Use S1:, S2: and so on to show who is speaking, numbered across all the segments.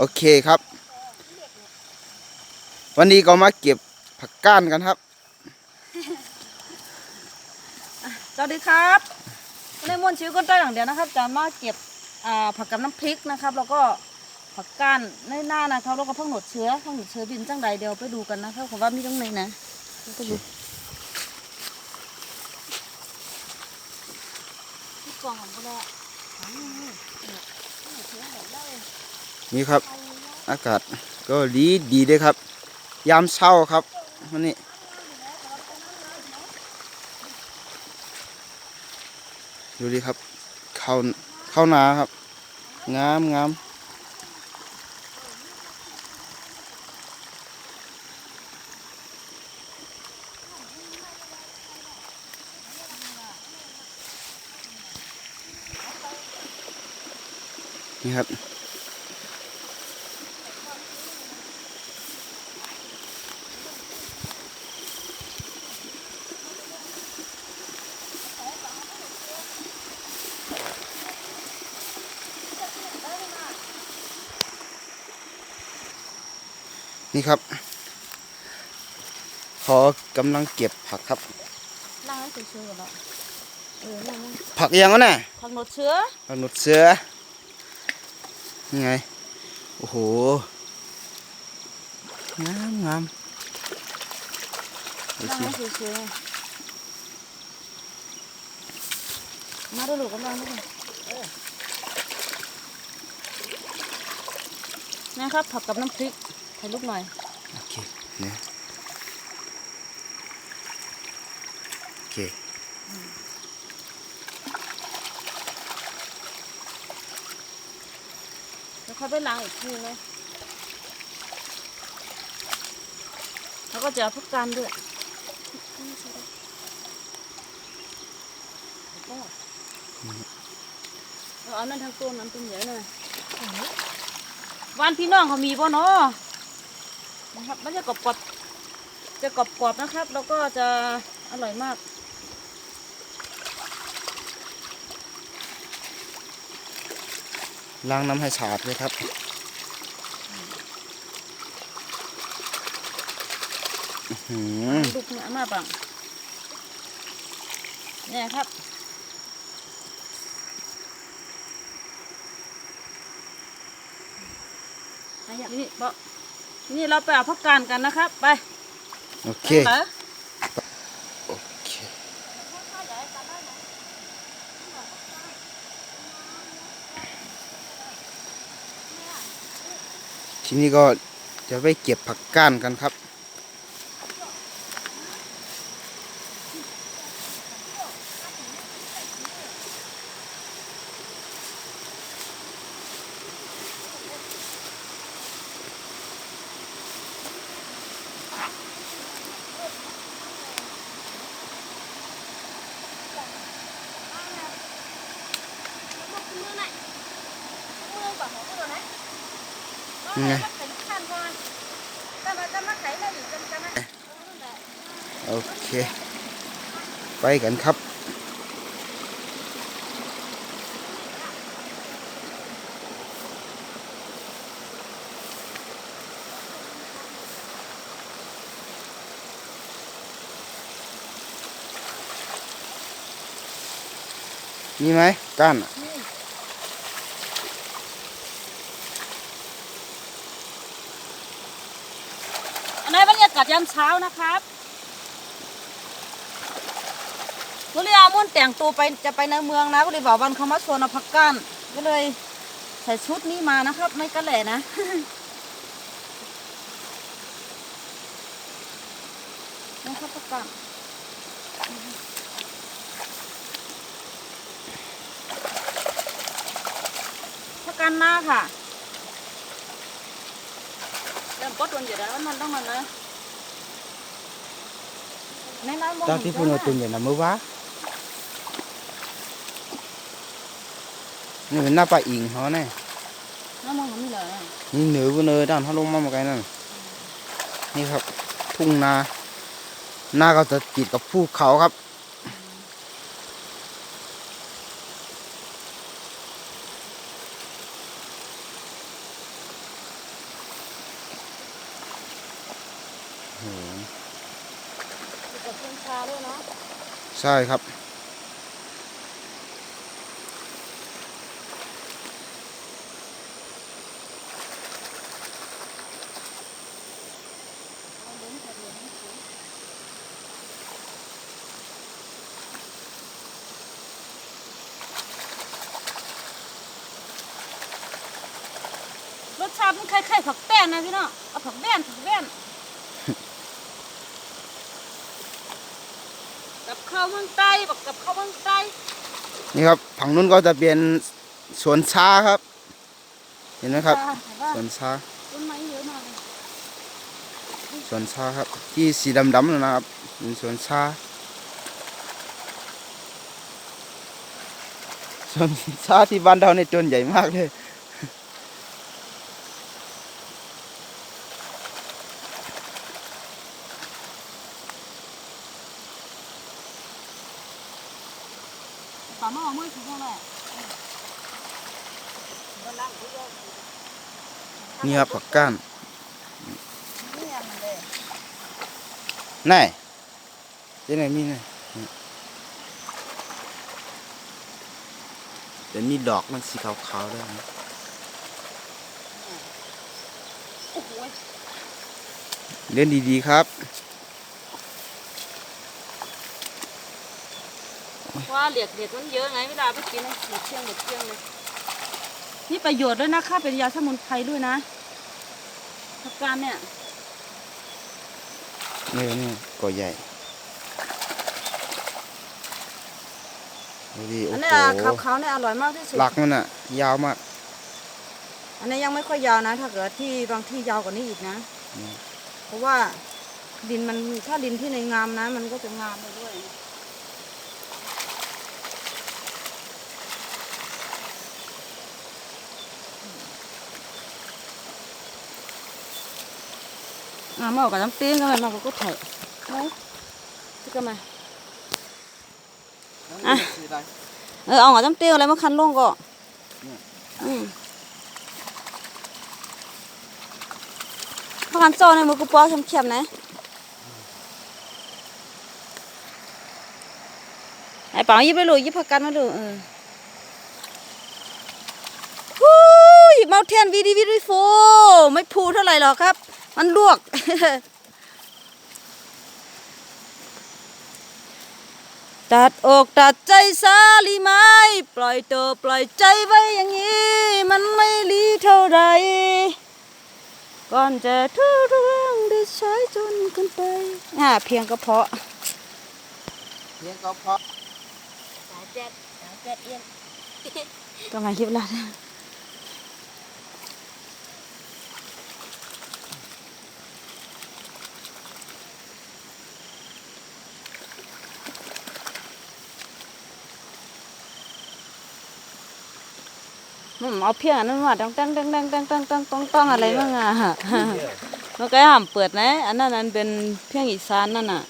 S1: โอเคครับ วันนี้ก็มาเก็บผักก้านกันครับ
S2: สวัสดีครับในมวนชิวก้นใต้หลังเดียวนะครับจะมาเก็บอ่าผักกับน้ำพริกนะครับ แล้วก็ผักก้านในหน้านะครับแล้วก็พังหนดเชื้อพังหนดเชื้อบินจังใดเดียวไปดูกันนะครับผมว่ามีตรงไหนนะไปดูที่กล่องของก็ได้
S1: นี่ครับ อากาศก็ดีดีเด้วยครับ ยามเช้าครับวันนี้ดูดิครับเข้าเข้านาครับ งามงามนี่ครับ นี่ครับ ขอกำลังเก็บผักครับ
S2: นั่งให้เชื้อๆแล้วเออนั่งนั่ง
S1: ผักยังวะน่ะ
S2: พังหนดเชื้อ
S1: ผักหนุดเสือนี่ไง โอ้โห งามงามดู
S2: นั่ง
S1: สิ
S2: ให้เชื้อๆมาดูลูกกำลังด้วยนะครับผักกับน้ำพริก ถ่ายรูปหน่อย
S1: โอเคเนี่ยโอเค
S2: แล้วค่อยไปล้างอีกทีเลยแล้วก็จะเอาพักการด้วยเอาเอานั่นทางต้นนั้นต้นใหญ่หน่อยบ้านพี่น้องเขามีป่ะเนาะ นะครับ มันจะกรอบๆจะกรอบๆนะครับ แล้วก็จะอร่อยมาก
S1: ล้างน้ำให้สะอาดเลยครับอื้อหือ
S2: ลูกเนี่ยมาบังเนี่ยครับอันนี้นี่บอก นี่เราไปเอาพักการกันนะครับ ไป
S1: โอเค
S2: ไป
S1: โอเคทีนี้ก็จะไปเก็บผักก้านกันครับ ไงโอเค ไปกันครับมีไหมก้านอะ
S2: อันนี้บรรยามเช้านะครับก็เลยเอามุ่นแต่งตัวไปจะไปในเมืองนะก็เลยบอกวันเขามาชวนเอาพักก้านก็เลยใส่ชุดนี้มานะครับไม่กระแหล่นะนะครับพักก้านพักก้านหน้าค่ะเริ่มปดวันอยู่แล้วมันต้องมันนะ ในนั้นบ่
S1: ตอนที่พูดว่าตุนอย่างนั้นมือวะนี่เป็นหน้าปลาอิงเขาแน่
S2: น้ำมันมันไม่เลย
S1: นี่เหนือ bu nơi ด้านเขาลงมาเมื่อไงนั่นนี่ครับ ทุ่งนาหน้าก็จะติดกับภูเขาครับ
S2: น
S1: โอ้โห
S2: กับเพื่อนชาด้วยเนาะ
S1: ใช่ครับ
S2: รสชาติมันคล้ายๆผักแป้นนะพี่น้องเอาผักแป้นผักแป้น กับ ข้าวเมืองใต้บอกกับข้าวเมืองใต้
S1: นี่ครับฝั่งนู้นก็จะเป็นสวนชาครับ เห็นไหมครับ
S2: จ้าแต่ว่า
S1: สวนชา
S2: ต้นไม้เยอะมากเลย
S1: สวนชาครับ ที่สีดำๆนั่นนะครับเป็นสวนชาสวนชาที่บ้านเราเนี่ยจนใหญ่มากเลย
S2: ป่าหม้อมือถึงไหร่
S1: นี่ครับผักก้าน
S2: นี่มันเลย
S1: ไหนที่ไหนมีไหนเดี๋ยวมีดอกมันสีขาวๆด้วยนะเล่นดีๆครับ
S2: ว่าเหลียกเหลียกมันเยอะไงเวลาไปกินนะเหลียกเที่ยงเหลียกเที่ยงเลยนี่ประโยชน์ด้วยนะคะเป็นยาสมุนไพรด้วยนะผักกาดเนี่ย
S1: นี่นี่ก่อใหญ่ดูดิโอ้
S2: อัน
S1: โห
S2: นี้ขาวๆเนี่ยอร่อยมากที่สุด
S1: หลักมันอะ ยาวมาก
S2: อันนี้ยังไม่ค่อยยาวนะ ถ้าเกิดที่บางที่ยาวกว่านี้อีกนะ
S1: อืม
S2: เพราะว่าดินมันถ้าดินที่ในงามนะ มันก็จะงามไปด้วยอะมาออกกับน้ำตีนกันเลยมาก็ถ่ายเอาที่กันมา อะ เออเอา กับน้ำตีนอะไรมาคันลงก็
S1: เนี่ย
S2: อืมพากันโจ้ในมือกูปอเข็มๆนะไอ้ป๋าหยิบไปลูกหยิบผักกันมาลูกเออฮู้หยิบเมาเทียนวีดีวีดีโฟไม่พูเท่าไหร่หรอกครับ มันลวก ตัดอกตัดใจสาลีไม้ปล่อยตัวปล่อยใจไว้อย่างนี้ มันไม่รีเท่าไรก่อนจะทุเรื่องได้ใช้จนเกันไปอ่าเพียงก็เพราะ
S1: เลี้ยงก็เพาะ
S2: สายแจ๊ดสายแจ๊ดเอียนก็มาคลิปละ มันเอาเพียงอันนั้นมาตั้งตั้งตั้งตั้งตั้งตั้งตั้งต้องต้องอะไรบ้างอะมันก็ห้ามเปิดนะอันนั้นอันเป็นเพียงอีสานนั่นน่ะ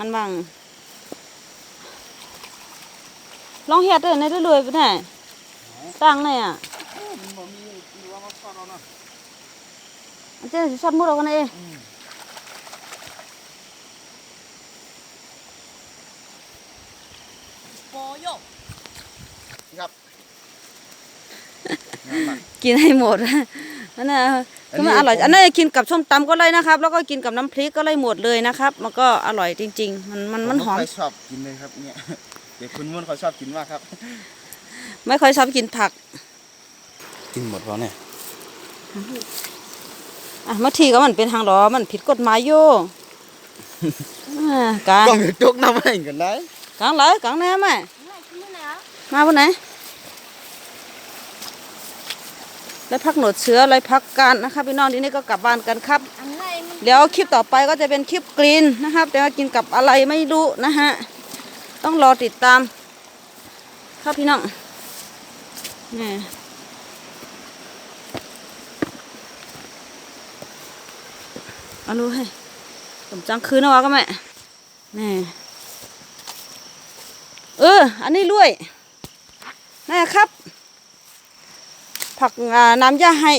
S2: อันบางลองเฮ็ดเด้อในเรื่อยๆไปไหนตั้งเลยอะอันเจ้าสิซัดมุดเอากันเอง
S1: ครั
S2: กินให้หมดอันน่ะคือมันอร่อย อันนั้นกินกับส้มตำก็เลยนะครับ แล้วก็กินกับน้ำพริกก็เลยหมดเลยนะครับ มันก็อร่อยจริง ๆ มันมันมันหอม
S1: ไค่อยชอบกินเลยครับเนี่ยเด็กคุณมุ่นเขาชอบกินมากครับ
S2: ไม่ค่อยชอบกินผัก
S1: กินหมดแล้วเนี่ย
S2: อะบางทีก็มันเป็นทางหรอมันผิดกฎหมายอยู่อ่ากะ
S1: ต้องจกน้ำให้กันได้
S2: กลางเลยกลางแน่ไหมมาวันไหน แล้วพักหนวดเชื้ออะไรพักกันนะครับพี่น้องทีนี้ก็กลับบ้านกันครับ เดี๋ยวคลิปต่อไปก็จะเป็นคลิปกรีนนะครับ แต่ว่ากินกับอะไรไม่รู้นะฮะต้องรอติดตามครับพี่น้องนี่เอาลูให้ผมจังคืนนะวะก็แม่นี่เออ อันนี้ลุยนะครับ ผักอ่าน้ำย่าให้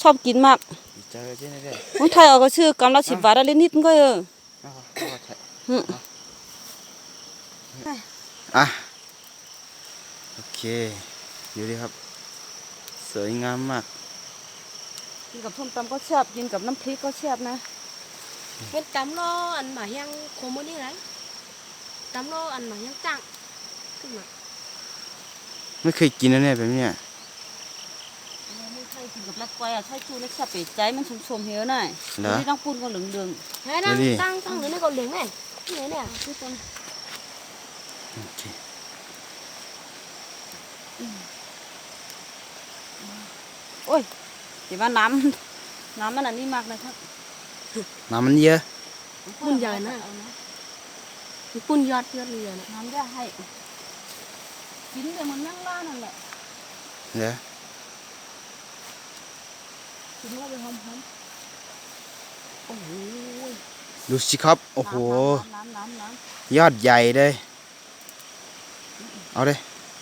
S2: ชอบกินมาก
S1: ชเจอที่นี่ได้
S2: คนไทยเอาก็ชื่อกำละสิบบาทอะไรนิดนึงก็เออ
S1: เอาเอาเอาใช่
S2: อืม
S1: อะโอเคดูดิครับ สวยงามมาก
S2: กินกับส้มตำก็แซ่บกินกับน้ำพริกก็แซ่บนะ
S3: Bên tắm nó ăn mà hang khổ muốn đi đấy Tắm nó ăn mà hang tặng Cứ mà
S1: ไม่เคยกินนะเนี่ยแบบเนี้ย
S2: ไม่ใช่กินกับลักไฟอะใช่ชูเล็กแซ่บเป็ดใจมันชมๆเหี่ยวหน่อย
S1: เหรอ
S2: ที่ต้องปูนก็เหลืองเดือง
S3: Đấy
S1: Đây đi.
S3: đang tăng tăng nữa nó còn đứng này Cái này nè
S2: ๆที่ต้น
S1: โอเค
S2: โอ้ยเดี๋ยวว่าน้ำน้ำมันอันนี้มากนะครับ
S1: น้ำมันเยอะ
S3: Bún giờ nè Bún giọt giọt bây giờ nè
S2: น้ำได้ให้กินแต่มันนั่งบ้านนั่นแหละ
S1: เหรอ
S2: กินว่าไปหอม
S3: Ôi
S1: ดูสิครับ
S2: ๆ
S1: โอ้โห
S2: น้ำน้ำน้ำน้ำ
S1: ยอดใหญ่เลย เอาเลย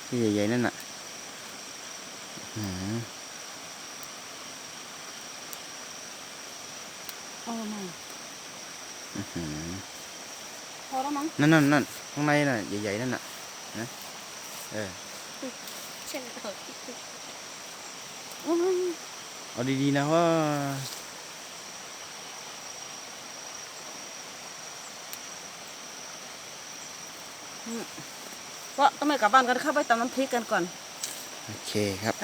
S1: ที่ใหญ่ๆนั่นน่ะอื้อหือ
S2: เออไม่
S1: อื้อหือ
S2: พอแล้วมั้ง
S1: นั่นนั่นนั่นข้างในน่ะใหญ่ๆนั่นน่ะนะเออ
S3: Xem thở
S2: อื้อหือ
S1: เอาดีๆนะว่า
S2: ก็ต้องไปกลับบ้านกันเข้าไปตำน้ำพริกกันก่อน
S1: โอเคครับ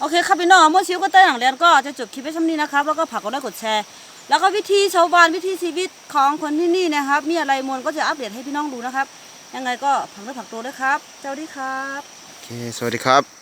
S2: โอเคครับพี่น้องเมื่อชิวก็เต้ยหลังเรียนก็จะจบคลิปไว้ช่ำนี้นะครับ แล้วก็ฝากกดไลค์กดแชร์ แล้วก็วิธีชาวบ้านวิธีชีวิตของคนที่นี่นะครับ มีอะไรมวลก็จะอัปเดตให้พี่น้องดูนะครับ ยังไงก็ผักเนื้อผักตัวด้วยครับ เจ้าดีครับ
S1: โอเค สวัสดีครับ